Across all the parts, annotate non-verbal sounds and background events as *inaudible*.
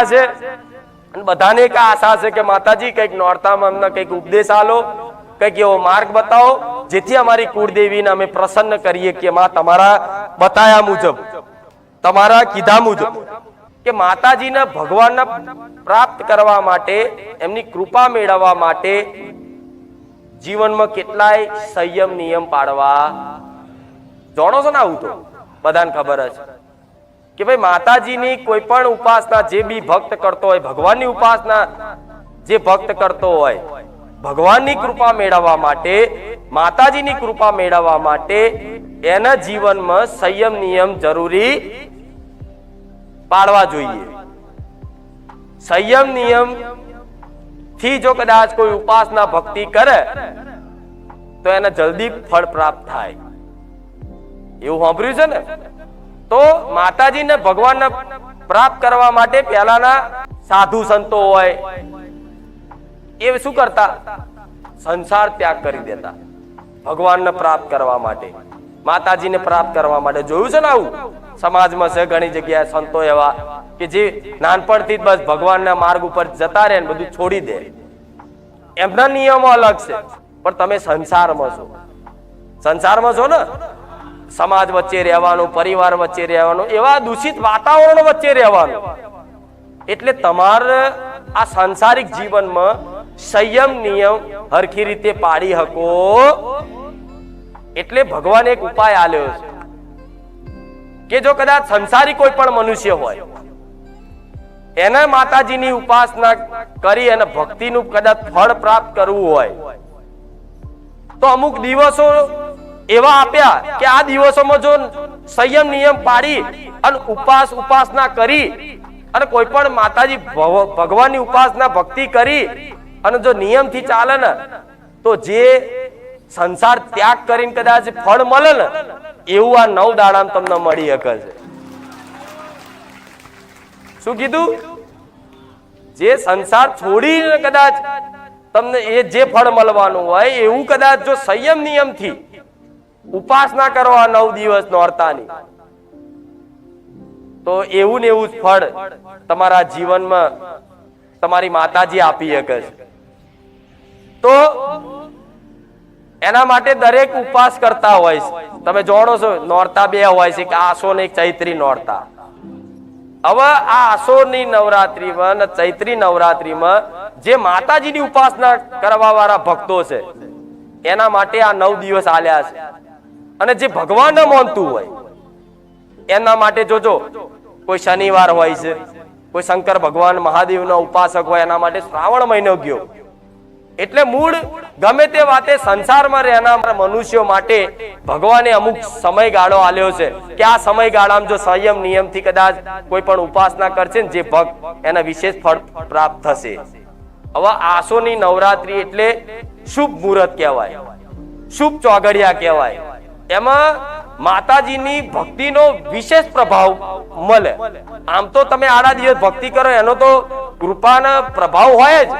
આયા છે. બધાને એક આશા છે કે માતાજી, કંઈક નોરતામાં અમને કંઈક ઉપદેશ આલો, કંઈક એવો માર્ગ બતાવો, જેથી અમારી કુળદેવીને અમે પ્રસન્ન કરીએ કે માં તમારા બતાયા મુજબ, તમારા કીધા મુજબ, કે માતાજીને ભગવાનને પ્રાપ્ત કરવા માટે, એમની કૃપા મેળવવા માટે જીવનમાં કેટલાય સંયમ નિયમ પાડવા. જાણો છો ને આવું તો? બધાને ખબર જ. કે ભાઈ માતાજીની કોઈ પણ ઉપાસના જે બી ભક્ત કરતો હોય, ભગવાનની ઉપાસના જે ભક્ત કરતો હોય, ભગવાનની કૃપા મેળવવા માટે, માતાજીની કૃપા મેળવવા માટે એના જીવનમાં સંયમ નિયમ જરૂરી પાડવા જોઈએ. સંયમ નિયમથી જો કદાચ કોઈ ઉપાસના ભક્તિ કરે, તો એને જલ્દી ફળ પ્રાપ્ત થાય. એવું સાંભળ્યું છે ને? તો માતાજીને ભગવાનને પ્રાપ્ત કરવા માટે પહેલાના સાધુ સંતો હોય, એ શું કરતા? સંસાર ત્યાગ કરી દેતા. ભગવાનને પ્રાપ્ત કરવા માટે. માતાજીને પ્રાપ્ત કરવા માટે. જોયું છે ને આવું? સમાજમાં છે ઘણી જગ્યાએ સંતો એવા કે જે નાનપણથી જ બસ ભગવાનના માર્ગ ઉપર જતા રહે ને બધું છોડી દે. એમના નિયમો અલગ છે. પણ તમે સંસારમાં છો. સંસારમાં છો ને? સમાજ વચ્ચે રહેવાનું, પરિવાર વચ્ચે રહેવાનું, એવા દૂષિત વાતાવરણ વચ્ચે રહેવાનું. એટલે તમારે આ સાંસારિક જીવનમાં સંયમ, નિયમ હરખી રીતે પાડી શકો. એટલે ભગવાન એક ઉપાય આલ્યો છે કે જો કદાચ સંસારી કોઈ પણ મનુષ્ય હોય, એને માતાજીની ઉપાસના કરી અને ભક્તિનું કદાચ ફળ પ્રાપ્ત કરવું હોય, તો અમુક દિવસો એવા આપ્યા કે આ દિવસોમાં જો સંયમ નિયમ પાડી અને ઉપાસ ઉપાસના કરી અને કોઈ પણ માતાજી ભગવાનની ઉપાસના ભક્તિ કરી અને જો નિયમથી ચાલે ને, તો જે સંસાર ત્યાગ કરીને કદાચ ફળ મળે ને, એવું આ નવ દાડામાં તમને મળી શકે છે. શું કીધું? જે સંસાર છોડીને કદાચ તમને એ જે ફળ મળવાનું હોય, એવું કદાચ જો સંયમ નિયમથી ઉપાસના કરો આ નવ દિવસ નોરતાની. તો એવું ને એવું જ ફળ તમારા જીવનમાં તમારી માતાજી આપી શકે છે. તો એના માટે દરેક ઉપવાસ કરતા હોય છે. તમે જોડો છો, નોરતા બે હોય છે કે આસો ને એક ચૈત્રી નોરતા. હવે આ આસોની નવરાત્રીમાં ને ચૈત્રી નવરાત્રીમાં જે માતાજીની ઉપાસના કરવા વાળા ભક્તો છે, એના માટે આ નવ દિવસ આલ્યા છે. અને જે ભગવાન માનતું હોય, એના માટે જોજો, કોઈ શનિવાર હોય છે, કોઈ શંકર ભગવાન, મહાદેવનો ઉપાસક હોય, એના માટે શ્રાવણ મહિનો ગયો. એટલે મૂળ ગમે તે વાતે સંસારમાં રહેનાર મનુષ્યો માટે ભગવાને અમુક સમયગાળો આલ્યો છે, કે આ સમયગાળામાં જો સંયમ, નિયમથી કદાચ કોઈ પણ ઉપાસના કરશે ને જે ભક્ત એના વિશેષ ફળ પ્રાપ્ત થશે. હવે આસોની નવરાત્રી એટલે શુભ મુહૂર્ત કહેવાય, શુભ ચોગડિયા કહેવાય. એમાં માતાજીની ભક્તિનો વિશેષ પ્રભાવ મળે. આમ તો તમે આડા દિવસ ભક્તિ કરો, એનો તો કૃપાનો પ્રભાવ હોય જ.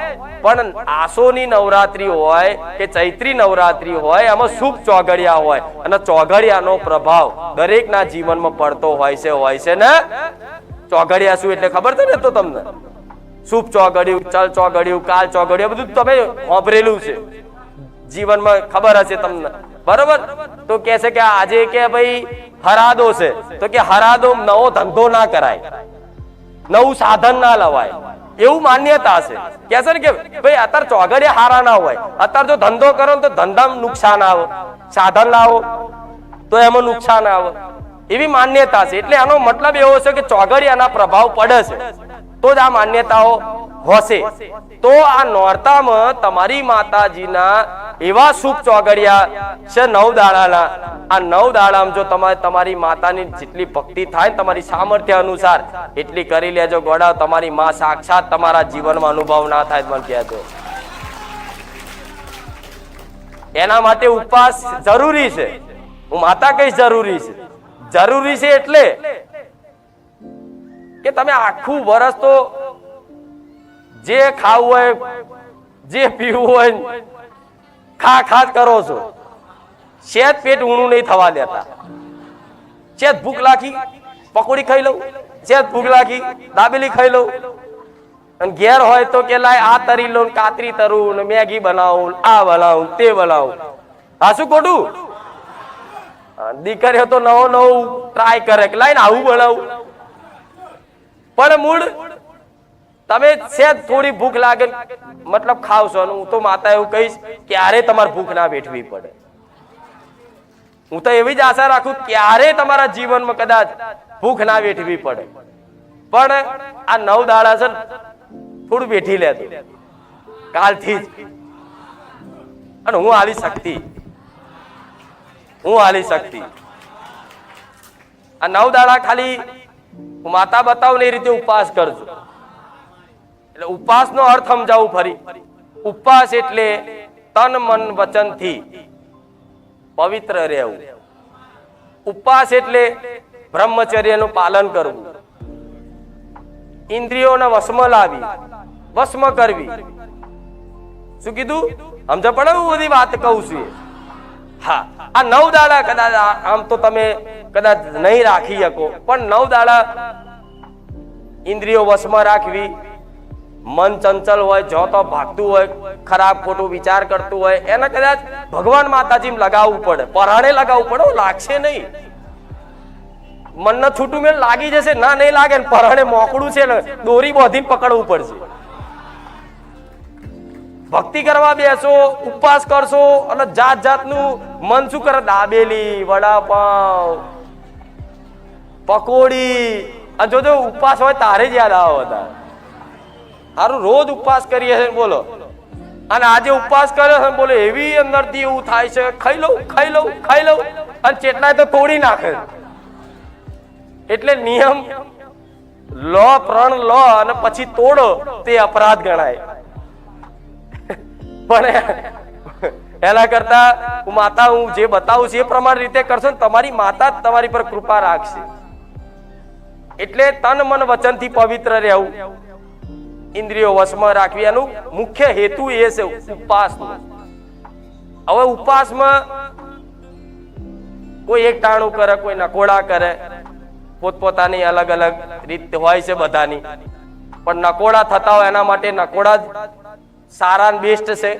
પણ આસોની નવરાત્રી હોય કે ચૈત્રી નવરાત્રી હોય, એમાં શુભ ચોગડિયા હોય. અને ચોગડિયાનો પ્રભાવ દરેકના જીવનમાં પડતો હોય છે હોય છે ને? ચોગડિયા શું એટલે ખબર છે ને તો તમને? શુભ ચોગડિયું ચલ ચોગડિયું કાલ ચોગડિયું બધું તમે વાપરેલું છે. જીવનમાં ખબર હશે તમને. બરોબર? તો કે છે કે આજે કે ભાઈ હરાદો છે. તો કે હરાદો નવો ધંધો ના કરાય. નવું સાધન ના લવાય. એવું માન્યતા છે. કે છે ને કે ભાઈ અત્યારે ચોગડિયા હારા ના હોય. અત્યારે જો ધંધો કરો તો ધંધામાં નુકસાન આવે. સાધન લાવો, તો એમાં નુકસાન આવે. એવી માન્યતા છે. એટલે આનો મતલબ એવો છે કે ચોગડિયાના પ્રભાવ પડે છે. તો જ આ માન્યતાઓ હોશે. તો આ નોરતામાં તમારી માતાજીના એવા શુભ ચોગડિયા છે નવ દાડાના. આ નવ દાડામાં જો તમારે તમારી માતાની જેટલી ભક્તિ થાય તમારી સામર્થ્ય અનુસાર, એટલી કરી લેજો ગોડા, તમારી માં સાક્ષાત તમારા જીવનમાં અનુભવ ના થાય મને કહેજો. એના માટે ઉપવાસ જરૂરી છે. હું માતા કઈ જરૂરી છે. જરૂરી છે એટલે કે તમે આખું વર્ષ તો જે ખાવું હોય, જે પીવું હોય ખા ખાત કરો છો. શેત પેટ ઊણું નહીં થવા દેતા. શેત ભૂખ લાગી, પકોડી ખાઈ લઉં. શેત ભૂખ લાગી, દાબેલી ખાઈ લઉં. અને ઘેર હોય તો કે લાય આ તરી લો કાતરી તરું ને મેગી બનાવું ને આ બનાવું તે બનાવું. હા, શું ખોટું? દીકરીઓ તો નવો નવું ટ્રાય કરે કે લાઈને આવું બનાવું. પણ મૂળ તમે સેજ થોડી ભૂખ લાગે મતલબ ખાવશો અને હું તો માતા એવું કહીશ ક્યારે તમારે ભૂખ ના વેઠવી પડે. હું તો એવી જ આશા રાખું ક્યારે તમારા જીવનમાં કદાચ ભૂખ ના વેઠવી પડે. પણ આ નવ દાડા છે થોડું વેઠી લેતો કાલથી જ. અને હું હાલી શકતી. હું હાલી શકતી. આ નવ દાડા ખાલી માતા બતાવું ને એ રીતે ઉપવાસ કરજો. એટલે ઉપવાસનો અર્થ સમજાવું ફરી. ઉપવાસ એટલે તન, મન, વચનથી પવિત્ર રહેવું. ઉપવાસ એટલે બ્રહ્મચર્યનું પાલન કરવું. ઇન્દ્રિયોને વશમાં લાવી વસ્મ કરવી. શું કીધું? સમજ પડે હું બધી વાત કહું છું હા, આ નવ દાડા કદાચ આમ તો તમે કદાચ નહીં રાખી શકો, પણ નવ દાડા ઇન્દ્રિયો વશમાં રાખવી મન ચંચલ હોય, જો તો ભાગતું હોય, ખરાબ ખોટું વિચાર કરતું હોય, એને કદાચ ભગવાન માતાજી લગાવવું પડે. પરાણે લગાવવું પડે લાગશે નહીં. મનને છૂટું મેં લાગી જશે, ના, નહીં લાગે ને પરાણે મોકળું છે ને, દોરી બોધીને પકડવું પડશે. ભક્તિ કરવા બેસો, ઉપવાસ કરશો, અને જાત જાતનું મન શું કરે? દાબેલી, વડાપાવ, પકોડી. અને જોજો, ઉપવાસ હોય, તારે જ યાદ આવો બધા સારું રોજ ઉપવાસ કરીએ છે બોલો. અને આજે ઉપવાસ કર્યો છે બોલો, એવી અંદરથી એવું થાય છે. ખાઈ લઉં ખાઈ લઉં ખાઈ લઉં. અને ચેટલાય તો તોડી નાખે. એટલે નિયમ, લો, પ્રણ લો અને પછી તોડો, તે અપરાધ ગણાય. પણ એના કરતા હું માતા, હું જે બતાવું છું એ પ્રમાણે રીતે કરશો ને તમારી માતા જ તમારી પર કૃપા રાખશે. એટલે તન મન વચનથી પવિત્ર રહેવું. ઇન્દ્રિયો વશમાં રાખવી એનું મુખ્ય હેતુ એ છે ઉપવાસનો હવે ઉપવાસમાં કોઈ એક ટાણું કરે, કોઈ નકોડા કરે, પોતપોતાની અલગ અલગ રીત હોય છે બધાની. પણ નકોડા થતા હોય એના માટે નકોડા જ સારા બેસ્ટ છે.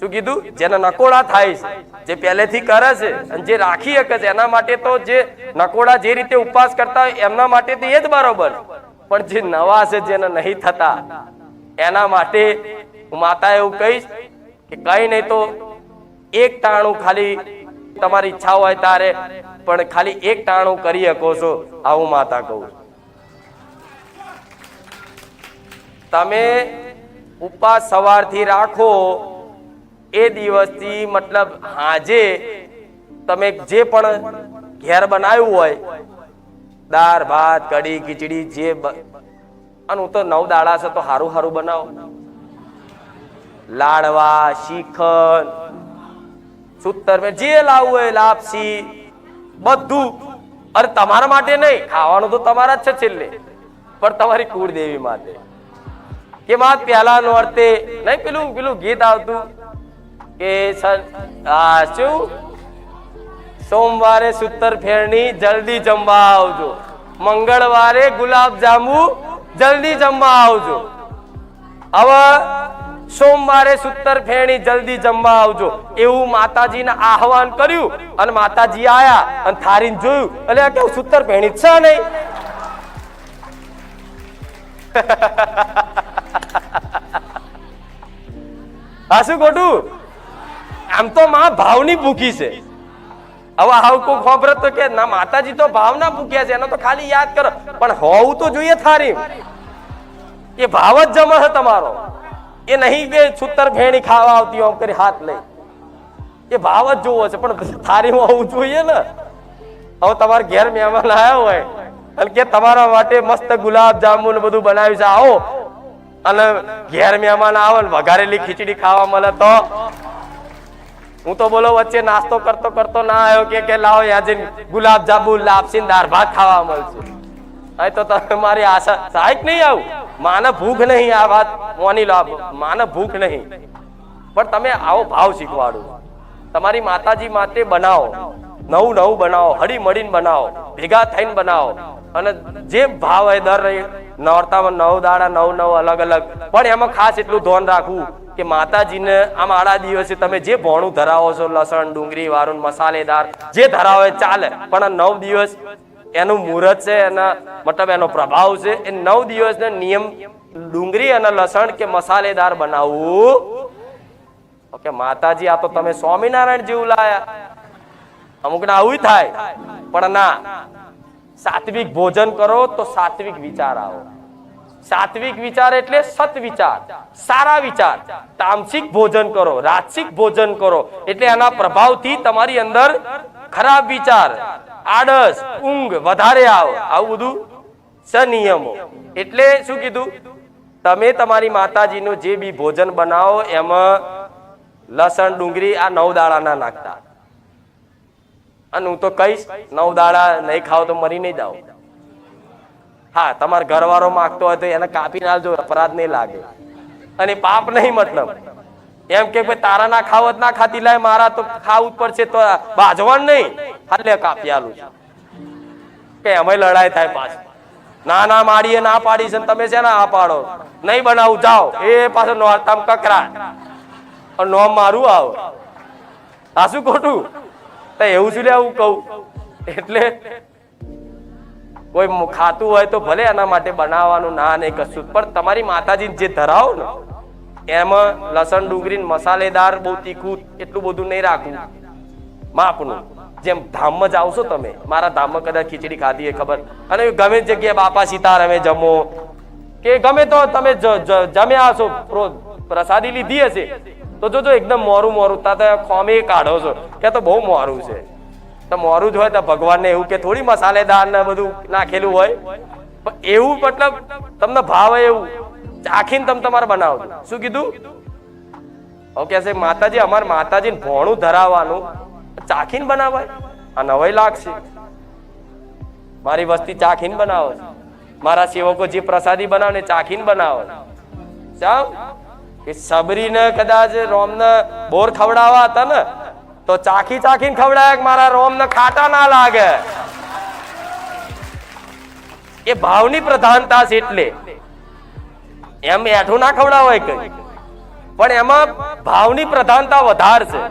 શું કીધું? જેને નકોડા થાય છે, જે પહેલેથી કરે છે અને જે રાખી શકે છે, એના માટે તો જે નકોડા જે રીતે ઉપવાસ કરતા હોય એમના માટે તો એ જ બરોબર પણ જે નવા છે જેને નહીં થતા, એના માટે હું માતા એવું કહીશ કે કઈ નહીં તો એક ટાણું ખાલી તમારી ઈચ્છા હોય તારે, પણ ખાલી એક ટાણું કરી શકો છો આવું માતા કહું તમે ઉપવાસ સવારથી રાખો, એ દિવસથી મતલબ હાજે તમે જે પણ ઘેર બનાવ્યું હોય દાળ, ભાત, કઢી, ખીચડી, જે અને હું તો નવ દાડા છે તો હારું હારું બનાવો. લાડવા, શીખન, સૂતર જે લાવવું હોય લાપસી, બધું. અરે તમારા માટે નહીં, ખાવાનું તો તમારા જ છે છેલ્લે. પણ તમારી કુળદેવી માટે. કે માં પહેલા નોરતે નહીં પેલું પેલું ગીત આવતું કે શું? સોમવારે સૂતર ફેરણી જલ્દી જમવા આવજો. મંગળવારે ગુલાબ જાંબુ જલ્દી જમવા આવજો. હવે સોમવારે સૂતર ફેણી જલ્દી જમવા આવજો. એવું માતાજીને આહવાન કર્યું અને માતાજી આયા અને થારીને જોયું. એટલે આ કેવું સૂતર ફેણી છે નહીં? *laughs* હા શું ખોટું? આમ તો માં ભાવની ભૂખી છે. હવે આવું કોઈ ખબર તો કે ના, માતાજી તો ભાવના ભૂખ્યા છે, એનો તો ખાલી યાદ કરો. પણ હોવું તો જોઈએ થારી. એ ભાવ જ જમે છે તમારો. એ નહીં કે છૂતર ભેણી ખાવા આવતી આમ કરી હાથ લઈ. એ ભાવ જ જોવો છે, પણ થારીમાં હોવું જોઈએ ને. હવે તમારે ઘેર મહેમાન આવ્યા હોય, અને કે તમારા માટે મસ્ત ગુલાબ જાંબુ ને બધું બનાવ્યું છે, આવો. અને ઘેર મહેમાન આવે ને વઘારેલી ખીચડી ખાવા મળે તો હું તો બોલો, વચ્ચે નાસ્તો કરતો કરતો ના આવ્યો કે કે લાવો યા ગુલાબ જાંબુ લાપસી દાળ ભાત ખાવા મળશે. અહીં તો તમે મારી આશા સાહેબ નહીં આવું. માને ભૂખ નહીં આ વાત, મોની લો. માને ભૂખ નહીં. પણ તમે આવો ભાવ શીખવાડો. તમારી માતાજી માટે બનાવો. નવું નવું બનાવો. હળી મળીને બનાવો. ભેગા થઈને બનાવો. અને જે ભાવ હોય દર રવિ- નોરતામાં નવ દાડા, નવ નવ અલગ અલગ. પણ એમાં ખાસ એટલું ધ્યાન રાખવું કે માતાજીને આમ આડા દિવસે તમે જે ભોણું ધરાવો છો, લસણ, ડુંગળી, વારું, મસાલેદાર, જે ધરાવો એ ચાલે. પણ આ નવ દિવસ એનું મુહૂર્ત છે, એના મતલબ એનો પ્રભાવ છે. એ નવ દિવસને નિયમ ડુંગળી અને લસણ કે મસાલેદાર બનાવવું. ઓકે, માતાજી, આ તો તમે સ્વામિનારાયણ જેવું લાયા. અમુક ને આવું થાય, પણ ના. સાત્વિક ભોજન કરો તો સાત્વિક વિચાર આવો. સાત્વિક વિચાર એટલે સત વિચાર સારા વિચાર. તામસિક ભોજન કરો રાજસિક ભોજન કરો. એટલે એના પ્રભાવથી તમારી અંદર ખરાબ વિચાર, આળસ, ઊંઘ વધારે આવો. આવું બધું સનિયમો એટલે શું કીધું? તમે તમારી માતાજીનું જે બી ભોજન બનાવો, એમાં લસણ, ડુંગળી આ નવ દાડાના નાખતા. અને હું તો કહીશ, નવ દાડા નહીં ખાવ તો મરી નહીં જાઓ હા, તમાર ઘરવાળો માગતો હોય તો એને કાપી નાખજો, અપરાધ નહીં લાગે. અને પાપ નહીં મતલબ. એમ કે ભાઈ, તારા ના ખાવત ના ખાતી, લાય મારા તો ખાવું પડશે તો બાજવાન નહીં. હાલે કાપી આલું કે અમે લડાઈ થાય પાછી. ના ના, માડીએ, ના પાડી છે તમે છે ને આ પાડો? નહીં બનાવું, જાઓ. એ પાછો નોરતામ કકરા અને નોમ મારું આવ. આ શું ખોટું? એવું શું લે આવું કહું. એટલે કોઈ ખાતું હોય તો ભલે એના માટે બનાવવાનું, ના નહીં કશું. પણ તમારી માતાજી જે ધરાવો ને, એમાં લસણ ડુંગળી મસાલેદાર બહુ તીખું એટલું બધું નહીં રાખવું. માપનું. જેમ ધામમાં જાઓ છો તમે. મારા ધામમાં કદાચ ખીચડી ખાધી એ ખબર. અને ગમે જગ્યાએ બાપા સીતારામે જમો. કે ગમે તો તમે જમ્યા હશો. પ્રસાદી લીધી હશે. તો જોજો એકદમ મોરું મોરું. તા તો ખોમે કાઢો છો. કે તો બહુ મોરું છે. તો મોરું જ હોય તો ભગવાનને એવું કે થોડી મસાલેદાર ને બધું નાખેલું હોય. એવું મતલબ તમને ભાવ એવું. ચાખીને તમે તમારે બનાવો શું કીધું? ઓકે છે, માતાજી, અમાર માતાજી ભોણું ધરાવવાનું. ચાખીને બનાવાય? આ નવાઈ લાગશે. મારી વસ્તી ચાખીને બનાવો મારા સેવકો જે પ્રસાદી બનાવે ચાખીને બનાવો સામ કે સબરીને કદાચ રોમને બોર ખવડાવવા હતા ને, તો ચાખી ચાખીને ખવડાયા કે મારા રોમને ખાટા ના લાગે. એ ભાવની પ્રધાનતા છે એટલે. એમ એઠું ના ખવડાવાય કઈ. પણ એમાં ભાવની પ્રધાનતા વધાર છે.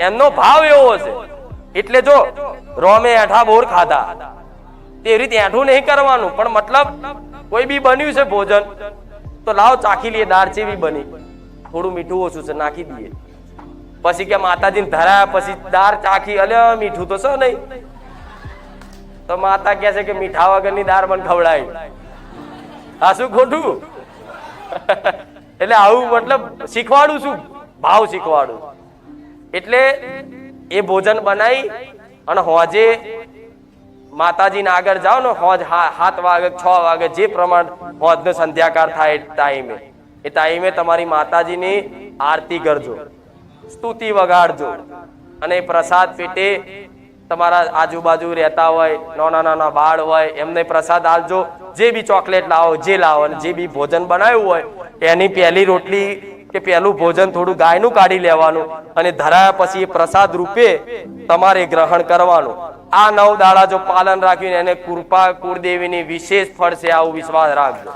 એમનો ભાવ એવો છે. એટલે જો રોમે એઠા બોર ખાધા. તે રીતે એઠું નહીં કરવાનું. પણ મતલબ કોઈ બી બન્યું છે ભોજન. તો લાવ, ચાખી લઈએ, દાળ ચેવી બની. થોડું મીઠું ઓછું છે, નાખી દઈએ. પછી કે માતાજીને ધરાયા, પછી દાળ ચાખી, અલે, મીઠું તો છે નહીં. તો માતા કહે છે કે મીઠા વગરની દાળ મને ખવડાય. આ શું ખોટું? એટલે આવું મતલબ શીખવાડું છું, ભાવ શીખવાડું. એટલે એ ભોજન બનાવી અને હોજે માતાજીને આગળ જાઓ ને, હોજ સાત વાગે, છ વાગે જે પ્રમાણે હોજનો સંધ્યાકાર થાય એ ટાઈમે. એ ટાઈમે તમારી માતાજીની આરતી કરજો, સ્તુતિ વગાડજો. અને પ્રસાદ પેટે તમારા આજુબાજુ રહેતા હોય, નાના નાના બાળ હોય, એમને પ્રસાદ આપજો. જે બી ચોકલેટ લાવો, જે લાવો અને જે બી ભોજન બનાવ્યું હોય, એની પહેલી રોટલી કે પહેલું ભોજન થોડું ગાયનું કાઢી લેવાનું અને ધરાયા પછી એ પ્રસાદ રૂપે તમારે ગ્રહણ કરવાનું. આ નવ દાડા જો પાલન રાખીને એને કૃપા કુળદેવીની વિશેષ ફળ છે, આવું વિશ્વાસ રાખજો.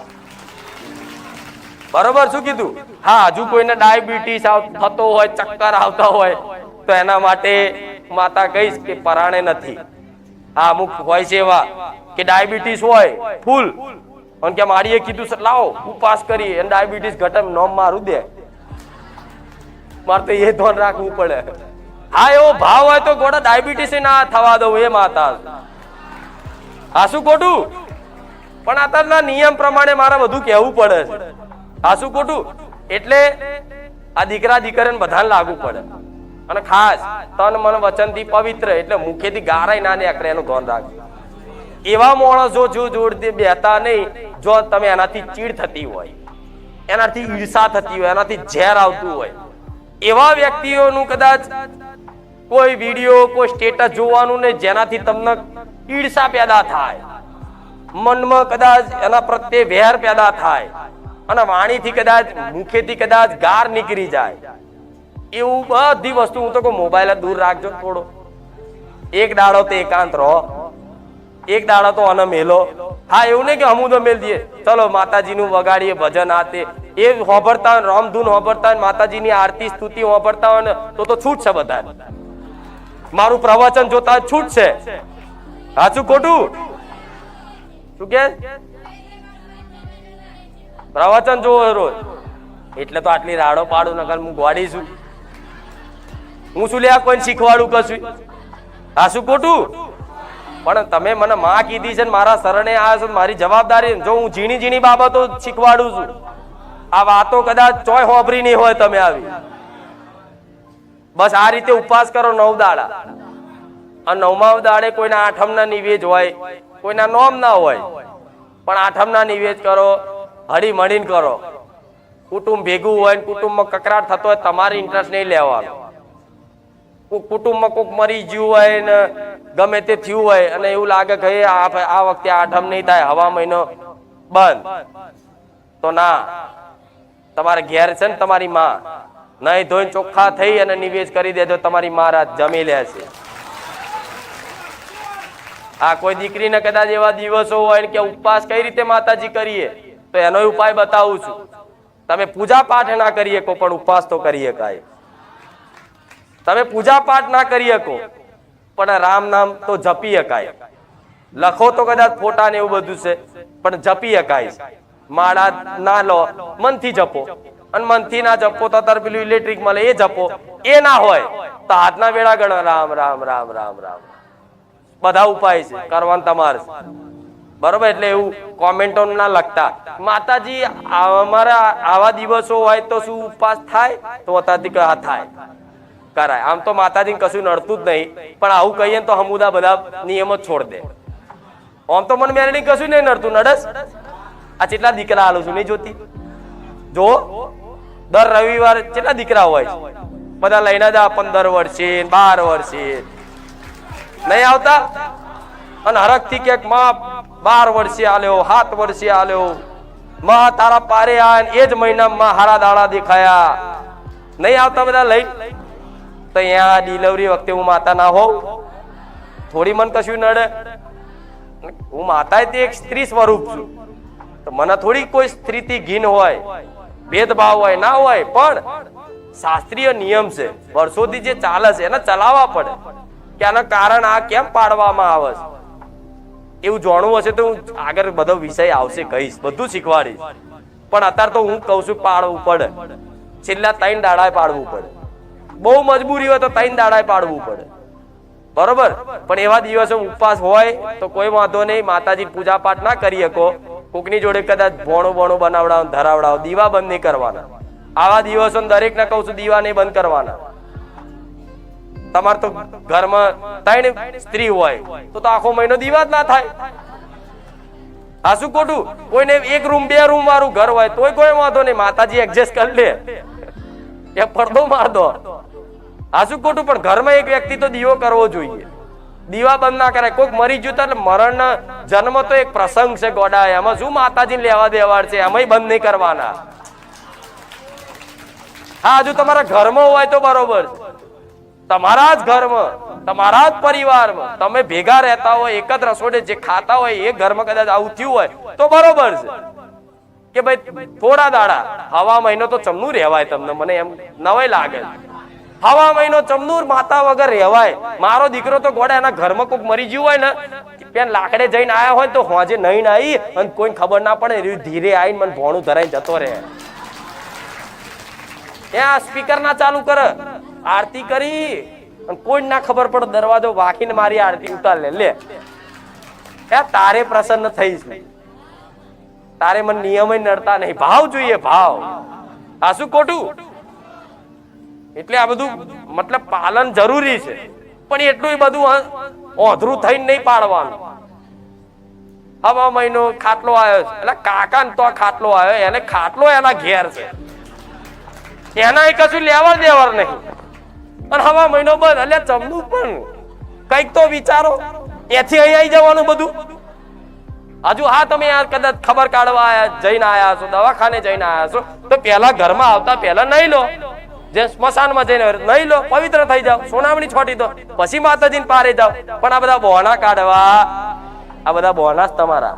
બરોબર શું કીધું? હા, હજુ કોઈને ડાયાબિટીસ થતો હોય, ચક્કર આવતા હોય, તો એના માટે માતા કહીશ કે પરાણે નથી. આ અમુક હોય છે એવા કે ડાયાબિટીસ હોય, ફૂલ. અને કે મારીએ કીધું લાવો, ઉપવાસ કરી અને ડાયાબિટીસ ઘટમ નોમ મારું દે. મારે તો એ ધોન રાખવું પડે. હા, એવો ભાવ હોય તો ગોડા ડાયાબિટીસ ના થવા દઉં એ માતા. આ શું ખોટું? પણ અત્યારના નિયમ પ્રમાણે મારે બધું કહેવું પડે છે. આ શું ખોટું? એટલે આ દીકરા દીકરાને બધાને લાગુ પડે. અને ખાસ તન મન વચનથી પવિત્ર એટલે મુખેથી ગારાય ના નીકળે એનું ધ્યાન રાખજો. એવા માણસ જો જો જોડતી બેતા નહીં, જો તમે એનાથી ચીડ થતી હોય, એનાથી ઈર્ષા થતી હોય, એનાથી ઝેર આવતું હોય, એવા વ્યક્તિઓનું કદાચ કોઈ વીડિયો, કોઈ સ્ટેટસ જોવાનું ને જેનાથી તમને ઈર્ષા પેદા થાય. મનમાં કદાચ એના પ્રત્યે વેર પેદા થાય. અને વાણીથી કદાચ, મુખેથી કદાચ ગાર નીકળી જાય. એવું બધી વસ્તુ હું તો કહું મોબાઈલ દૂર રાખજો થોડો. એક દાડો તો એકાંત રહો. એક દાડો તો આને મેલો હા, એવું નહીં કે હમું તો મેલ દઈએ. ચલો, માતાજીનું વગાડીએ ભજન આ તે. એ હોભરતા હોય રામધૂન હોભરતા હોય માતાજીની આરતી સ્તુતિ હોભરતા હોય ને, તો તો છૂટ છે બધા મારું પ્રવચન જોતા છૂટ છે. સાચું ખોટું? શું કે? પ્રવચન જોવો રોજ એટલે તો આટલી રાડો પાડું, નકર હું ગોડી છું. હું શું લે કોઈને શીખવાડું કશું? હા શું ખોટું? પણ તમે મને માં કીધી છે મારા શરણે આવ્યા છો મારી જવાબદારી જો હું ઝીણી ઝીણી બાબતો શીખવાડું છું. આ વાતો કદાચ ચોય હોભરી નહીં હોય તમે આવી. બસ આ રીતે ઉપવાસ કરો નવ દાડા. આ નવમા દાડે કોઈના આઠમના નિવેદ હોય, કોઈના નોમ ના હોય, પણ આઠમના નિવેદ કરો હળી મળીને કરો. કુટુંબ ભેગું હોય ને કુટુંબમાં કકરાટ થતો હોય, તમારે ઇન્ટરેસ્ટ નહીં લેવાનો. કોઈક કુટુંબમાં કોક મરી ગયું હોય ને ગમે તે થયું હોય, અને એવું લાગે કે આ વખતે આઠમ નહીં થાય, હવા મહિનો બંધ. તો ના, તમારે ઘેર છે ને તમારી માં. નહીં ધોઈને ચોખ્ખા થઈ અને નિવેશ કરી દેજો, તમારી મહારાજ જમી લે છે. આ કોઈ દીકરીને કદાચ એવા દિવસો હોય કે ઉપવાસ કઈ રીતે માતાજી કરીએ, તો એનો ઉપાય બતાવું છું. તમે પૂજા પાઠ ના કરી શકો, પણ ઉપવાસ તો કરી શકાય. તમે પૂજા પાઠ ના કરી શકો, પણ રામ નામ તો જપી શકાય. લખો તો કદાચ ફોટા ને એવું બધું છે, પણ જપી શકાય. માળા ના લો, મનથી જપો. અને મનથી ના જપો તો તાર પેલું ઇલેક્ટ્રિક મળે એ જપો. એ ના હોય તો હાથના વેળા ગણ. રામ રામ રામ રામ રામ. બધા ઉપાય છે, કરવાનું તમારે. બરોબર? એટલે એવું કોમેન્ટો ના લખતા. માતાજી અમારા આવા દિવસો હોય તો શું ઉપવાસ થાય? તો અત્યારથી કહે થાય? કરાય. આમ તો માતાજી કશું નડતું જ નહીં, પણ આવું કહીએ તો હમુદા બધા નિયમો છોડ દે. આમ તો મને મેરણી કશું નહીં નડતું, નડસ? આ કેટલા દીકરા આલું છું, નહીં જોતી? જો. દર રવિવાર કેટલા દીકરા હોય? બધા લઈને જ, પંદર વર્ષે બાર વર્ષે. નહીં આવતા? અને હરખથી કે માં બાર વર્ષે આલ્યો, સાત વર્ષે આલ્યો. માં તારા પારે આ એ જ મહિનામાં હારા દાડા દેખાયા. નહીં આવતા બધા લઈ? તો અહીંયા ડિલિવરી વખતે હું માતા ના હોઉં. થોડી મન કશું નડે. હું માતા તે એક સ્ત્રી સ્વરૂપ છું. તો મને થોડી કોઈ સ્ત્રીથી ઘીન હોય. ભેદભાવ હોય, ના હોય, પણ શાસ્ત્રીય નિયમ છે. વર્ષોથી જે ચાલે છે, એને ચલાવવા પડે. કે આનું કારણ આ કેમ પાડવામાં આવે છે? એવું જાણવું હશે તો હું આગળ બધો વિષય આવશે કહીશ, બધું શીખવાડીશ. પણ અત્યારે તો હું કહું છું, પાડવું પડે. છેલ્લા ત્રણ દાડાએ પાડવું પડે. બહુ મજબૂરી હોય તો ત્રણ દાડાએ પાડવું પડે. બરોબર? પણ એવા દિવસે ઉપવાસ હોય તો કોઈ વાંધો નહીં, માતાજી પૂજા પાઠ ના કરી શકો. કોકની જોડે કદાચ ભોણું ભોણું બનાવડાવો, ધરાવડાવો, દીવા બંધ નહીં કરવાના. આવા દિવસો દરેક ને કહું છું, દીવા નહીં બંધ કરવાના. તમારે તો ઘરમાં ત્રણ સ્ત્રી હોય, તો આખો મહિનો દીવા જ ના થાય. આ શું ખોટું? કોઈને એક રૂમ, બે રૂમ વાળું ઘર હોય, તોય કોઈ વાંધો નહીં, માતાજી એડજસ્ટ કરી લે. એ પડદો માર દો આ શું ખોટું? પણ ઘરમાં એક વ્યક્તિ તો દીવો કરવો જોઈએ. દીવા બંધ ના કરાય. કોઈક મરી ગયું તો મરણ જન્મ તો એક પ્રસંગ છે ગોડા એમાં શું માતાજી લેવા દેવાડ છે? એમાં બંધ નહીં કરવાના. હા, હજુ તમારા ઘરમાં હોય તો બરોબર. તમારા જ ઘરમાં, તમારા જ પરિવારમાં. તમે ભેગા રહેતા હોય, એક જ રસોડે જે ખાતા હોય, એ ઘરમાં કદાચ આવું થયું હોય તો બરોબર છે. કે ભાઈ થોડા દાડા, હવા મહિનો તો ચમનું રહેવાય તમને. મને એમ નવાય લાગે. હવા મહિનો ચમનું માતા વગર રહેવાય. મારો દીકરો તો ગોડા એના ઘરમાં કોઈક મરી ગયું હોય ને, પેન લાકડે જઈને આવ્યા હોય તો હોજે નહીં આવી અને કોઈને ખબર ના પડે ધીરે આવીને મને ભોણું ધરાઈને જતો રહે. ત્યાં સ્પીકર ના ચાલુ કર. આરતી કરી કોઈ ના ખબર પડે, દરવાજો વાકીને મારી આરતી ઉતાર લે. લે. તારે પ્રસન્ન થઈશ તારે મને નિયમ નડતા નહીં. ભાવ જોઈએ, ભાવ. આ શું ખોટું? એટલે આ બધું મતલબ પાલન જરૂરી છે. પણ એટલું બધું ઓધરું થઈને નહીં પાડવાનું. હવા મહિનો ખાટલો આવ્યો છે. એટલે કાકા તો ખાટલો આવ્યો, એને ખાટલો એના ઘેર છે. એના કશું લેવા દેવા નહીં. અને હવા મહિનો બંધ, એટલે ચમનું પણ કંઈક તો વિચારો. એથી અહીં આવી જવાનું બધું. હજુ હા, તમે આ કદાચ ખબર કાઢવા જઈને આયા છો દવાખાને જઈને આયા છો તો પહેલા ઘરમાં આવતા પહેલા નહીં લો. જે સ્મશાનમાં જઈને નહીં લો, પવિત્ર થઈ જાઓ, સોનામણી છોટી દો, પછી માતાજીને પારે જાઓ. પણ આ બધા બહોણા કાઢવા. આ બધા બોનસ તમારા.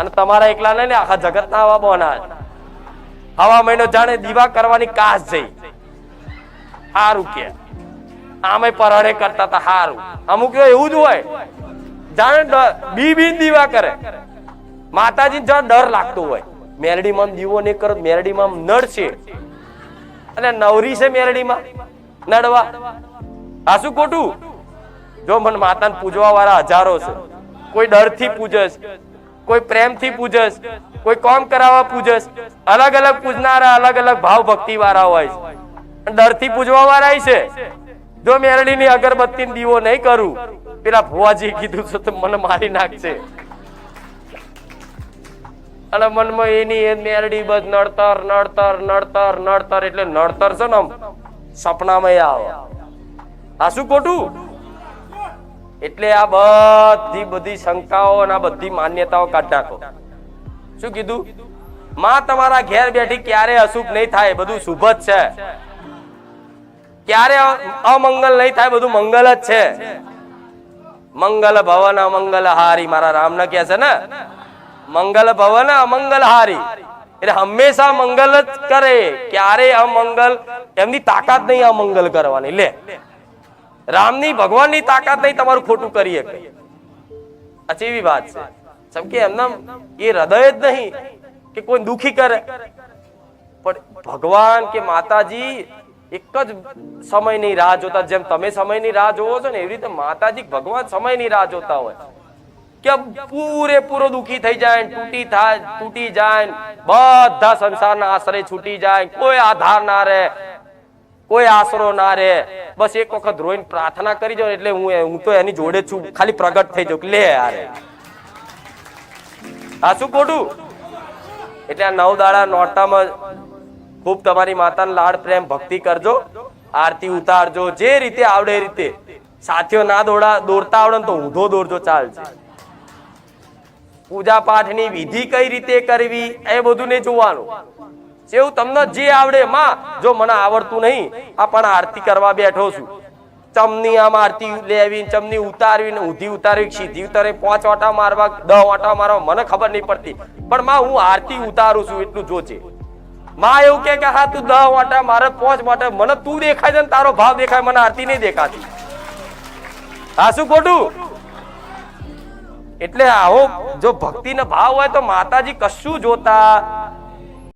અને તમારા એકલા નહીં ને, આખા જગતના આવા બોનસ હવા મહિનો જાણે દીવા કરવાની કાસ જઈ. હારું કે. આમે પરણે કરતા હતા હારું. અમુક એવું જ હોય. જાણે બી બી દીવા કરે. માતાજી જો ડર લાગતો હોય. મેરડીમાં દીવો નહીં કરો મેરડીમાં નડશે. અને નવરી છે મેરડીમાં નડવા. આ શું ખોટું? જો મને માતાને પૂજવા વાળા હજારો છે, કોઈ ડરથી પૂજે છે કોઈ પ્રેમથી પૂજે છે કોઈ કોમ કરાવવા પૂજસ અલગ અલગ પૂજનારા અલગ અલગ ભાવ ભક્તિ વાળા હોય છે. ડરથી પૂજવા વાળા છે. જો મેરડીની અગરબત્તી દીવો નહીં કરું, પેલા ભુવાજી કીધું છે તો મને મારી નાખશે અને મનમાં એની એ મેરડી બધ નડતર નડતર નડતર નડતર એટલે નડતર છે ને સપનામાં આવે. આ શું ખોટું? એટલે આ બધી બધી શંકાઓ અને આ બધી માન્યતાઓ કાઢ નાખો. શું કીધું? માં તમારા ઘેર બેઠી ક્યારે અશુભ નહીં થાય, બધું શુભ જ છે. ક્યારે અમંગલ નહીં થાય, બધું મંગલ જ છે. મંગલ ભવન, અમંગલ હારી, મારા રામ કહે છે ને? મંગલ ભવન અમંગલ હારી. એટલે હંમેશા મંગલ જ કરે ક્યારે અમંગલ, એમની તાકાત નહીં અમંગલ કરવાની. લે. રામની ભગવાનની તાકાત નહીં તમારું ખોટું કરી શકે અચ્છા એવી વાત છે? સમ કે એમના એ હૃદય જ નહીં કે કોઈ દુખી કરે. પણ ભગવાન કે માતાજી એક જ સમયની રાહ જોતા. જેમ તમે સમયની રાહ જોવો છો ને, એવી રીતે માતાજી ભગવાન સમયની રાહ જોતા હોય. કે પૂરેપૂરો દુખી થઈ જાય, તૂટી થાય, તૂટી જાય, બધા સંસારના આશરે છૂટી જાય, કોઈ આધાર ના રહે, કોઈ આશરો ના રહે. બસ એક વખત રોઈને પ્રાર્થના કરી જાઉં એટલે હું હું તો એની જોડે છું, ખાલી પ્રગટ થઈ જાઉં લે યાર આ શું ખોટું? એટલે આ નવ દાડા નોરતામાં ખૂબ તમારી માતાને લાડ, પ્રેમ, ભક્તિ કરજો, આરતી ઉતારજો, જે રીતે આવડે એ રીતે. સાથીઓ ના દોડા દોરતા આવડે તો ઊંધો દોરજો ચાલશે. પૂજા પાઠની વિધિ કઈ રીતે કરવી એ બધું જોવાનું. જેવું તમને જે આવડે માં, જો મને આવડતું નહીં, આ પણ આરતી કરવા બેઠો છું. ચમની આમ આરતી લેવી ચમની ઉતારવી ને ઊંધી ઉતારવી સીધી ઉતારે પાંચ વાટા મારવા દસ વાટા મારવા, મને ખબર નહીં પડતી. પણ માં, હું આરતી ઉતારું છું એટલું જોજે. માં એવું કે કે, હા, તું દસ વાટા મારે પાંચ વાટા, મને તું દેખાય છે ને, તારો ભાવ દેખાય, મને આરતી નહીં દેખાતી. હા, શું ખોટું? એટલે આવો જો ભક્તિનો ભાવ હોય તો માતાજી કશું જોતા